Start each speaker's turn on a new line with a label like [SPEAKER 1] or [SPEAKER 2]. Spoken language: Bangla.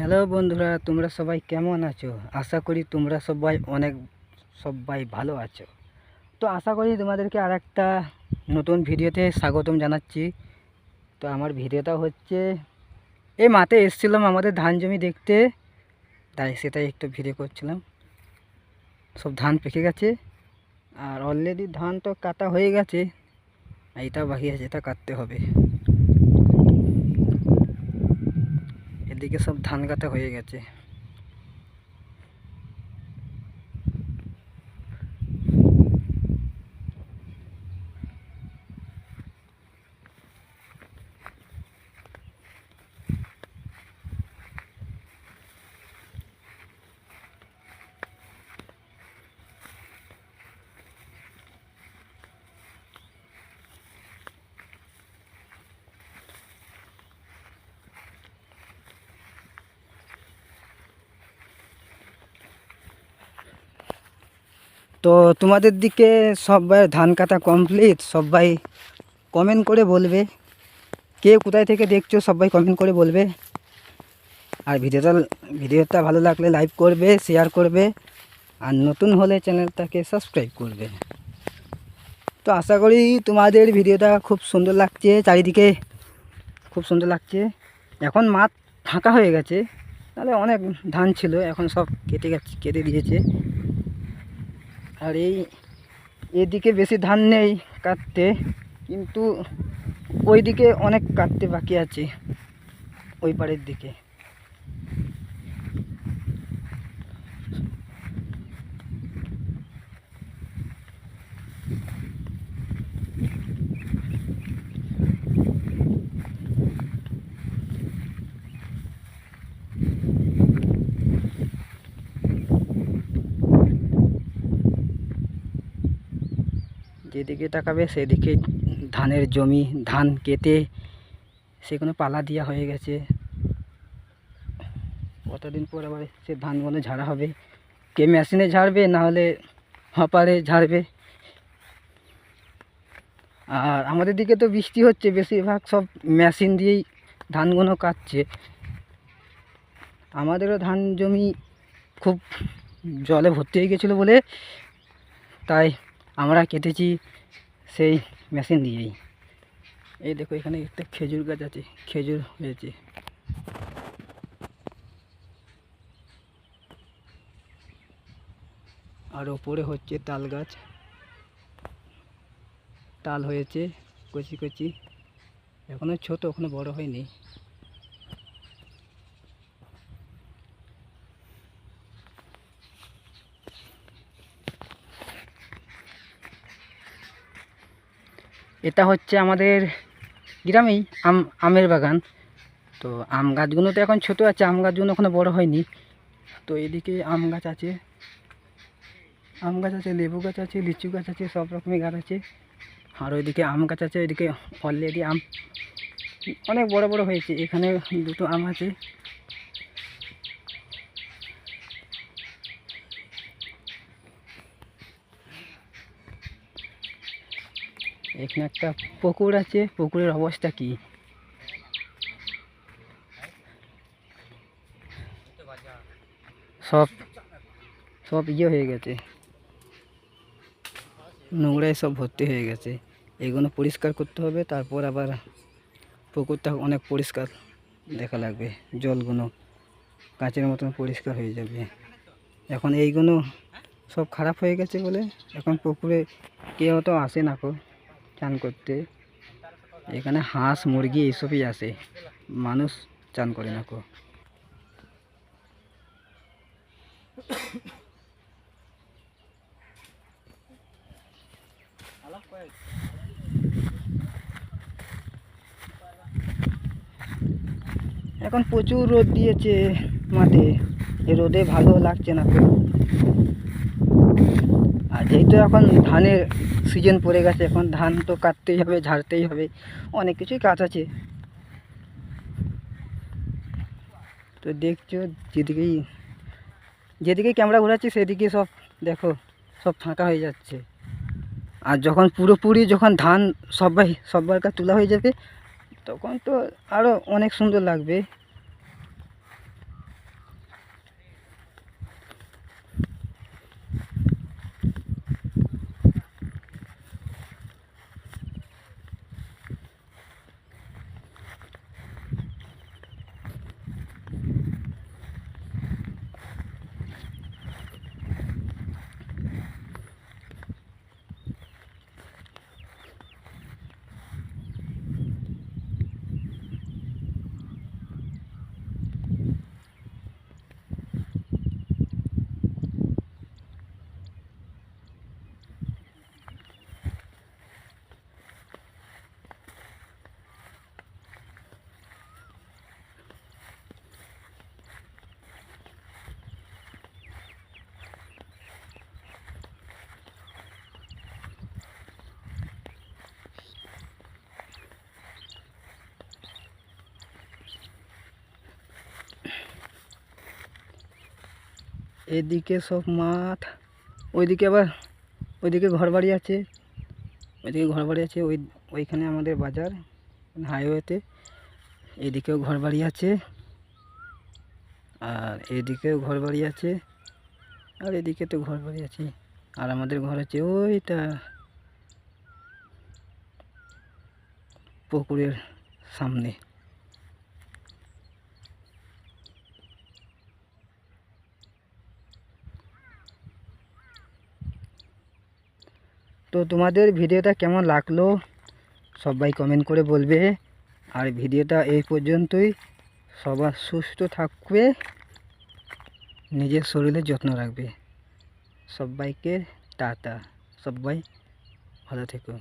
[SPEAKER 1] হ্যালো বন্ধুরা, তোমরা সবাই কেমন আছো? আশা করি তোমরা সবাই অনেক, সবাই ভালো আছো। তো আশা করি তোমাদেরকে আর একটা নতুন ভিডিওতে স্বাগতম জানাচ্ছি। তো আমার ভিডিওটা হচ্ছে, এই মাঠে এসেছিলাম আমাদের ধান জমি দেখতে। তাই সেটাই একটু ভিডিও করছিলাম। সব ধান পেকে গেছে। আর অলরেডি ধান তো কাটা হয়ে গেছে। এইটা বাকি আছে, এটা কাটতে হবে। এদিকে সব ধান কাটা হয়ে গেছে। তো তোমাদের দিকে সবাই ধান কাটা কমপ্লিট সবাই কমেন্ট করে বলবে। কে কোথায় থেকে দেখছ, সবাই কমেন্ট করে বলবে। আর ভিডিওটা ভিডিওটা ভালো লাগলে লাইক করবে শেয়ার করবে। আর নতুন হলে চ্যানেলটাকে সাবস্ক্রাইব করবে। তো আশা করি তোমাদের ভিডিওটা খুব সুন্দর লাগছে, চারিদিকে খুব সুন্দর লাগছে। এখন মাঠ ফাঁকা হয়ে গেছে, তাহলে অনেক ধান ছিল, এখন সব কেটে গেছে, কেটে দিয়েছে। আর এই এদিকে বেশি ধান নেই কাটতে, কিন্তু ওইদিকে অনেক কাটতে বাকি আছে, ওই পাড়ের দিকে। যেদিকে তাকাবে সেদিকে ধানের জমি, ধান কেটে সেখানে পালা দেওয়া হয়ে গেছে। কতদিন পর আবার সে ধানগুলো ঝাড়া হবে? কে মেশিনে ঝাড়বে? না হলে হপারে ঝাড়বে। আর আমাদের দিকে তো বৃষ্টি হচ্ছে, বেশিরভাগ সব মেশিন দিয়েই ধানগুলো কাটছে। আমাদেরও ধান জমি খুব জলে ভর্তি হয়ে গেছিল বলে, তাই আমরা কেটেছি সেই মেশিন দিয়েই। এই দেখো, এখানে একটা খেজুর গাছ আছে, খেজুর হয়েছে। আর ওপরে হচ্ছে তাল গাছ। তাল হয়েছে, কচি কচি। এখনও ছোট, এখনও বড় হয়নি। এটা হচ্ছে আমাদের গ্রামেই আম, আমের বাগান। তো আম গাছগুলো তো এখন ছোট আছে, আম গাছগুলো এখনও বড় হয়নি। তো এদিকে আম গাছ আছে, আম গাছ আছে, লেবু গাছ আছে, লিচু গাছ আছে, সব রকমের গাছ আছে। আর ওইদিকে আম গাছ আছে, ওইদিকে অলরেডি আম অনেক বড় বড় হয়েছে, এখানে দুটো আম আছে এখানে একটা পুকুর আছে, পুকুরের অবস্থা কি? সব সব ইয়ে হয়ে গেছে। নোংরায় সব ভর্তি হয়ে গেছে। এগুলো পরিষ্কার করতে হবে, তারপর আবার পুকুরটা অনেক পরিষ্কার দেখা লাগবে। জলগুলো কাঁচের মতন পরিষ্কার হয়ে যাবে। এখন এইগুলো সব খারাপ হয়ে গেছে বলে এখন পুকুরে কেউ তো আসে না কো। চান করতে। এখানে হাঁস, মুরগি এইসবই আসে মানুষ চান করে না কো। এখন প্রচুর রোদ দিয়েছে মাঠে। রোদে ভালো লাগছে না আর যেহেতু এখন ধানের সিজন পড়ে গেছে, এখন ধান তো কাটতেই হবে, ঝাড়তেই হবে, অনেক কিছুই কাজ আছে। তো দেখছ, যেদিকেই যেদিকে ক্যামেরা ঘোরাচ্ছি সেদিকে সব দেখো, সব ফাঁকা হয়ে যাচ্ছে। আর যখন পুরোপুরি যখন ধান সবাই, সবার কাছে তোলা হয়ে যাবে, তখন তো আরও অনেক সুন্দর লাগবে। এদিকে সব মাঠ, ওইদিকে আবার, ওইদিকে ঘরবাড়ি আছে। ওইদিকে ঘরবাড়ি আছে, ওই, ওইখানে আমাদের বাজার হাইওয়েতে এদিকেও ঘরবাড়ি আছে, আর এদিকেও ঘরবাড়ি আছে, আর এদিকে তো ঘরবাড়ি আছে। আর আমাদের ঘর আছে ওইটা পুকুরের সামনে। তো তোমাদের ভিডিওটা কেমন লাগল? সবাই কমেন্ট করে বলবে। আর ভিডিওটা এই পর্যন্তই। সবার সুস্থ থাকবে। নিজের শরীরের যত্ন রাখবে। সবাইকে টাটা। সবাই ভালো থেকো।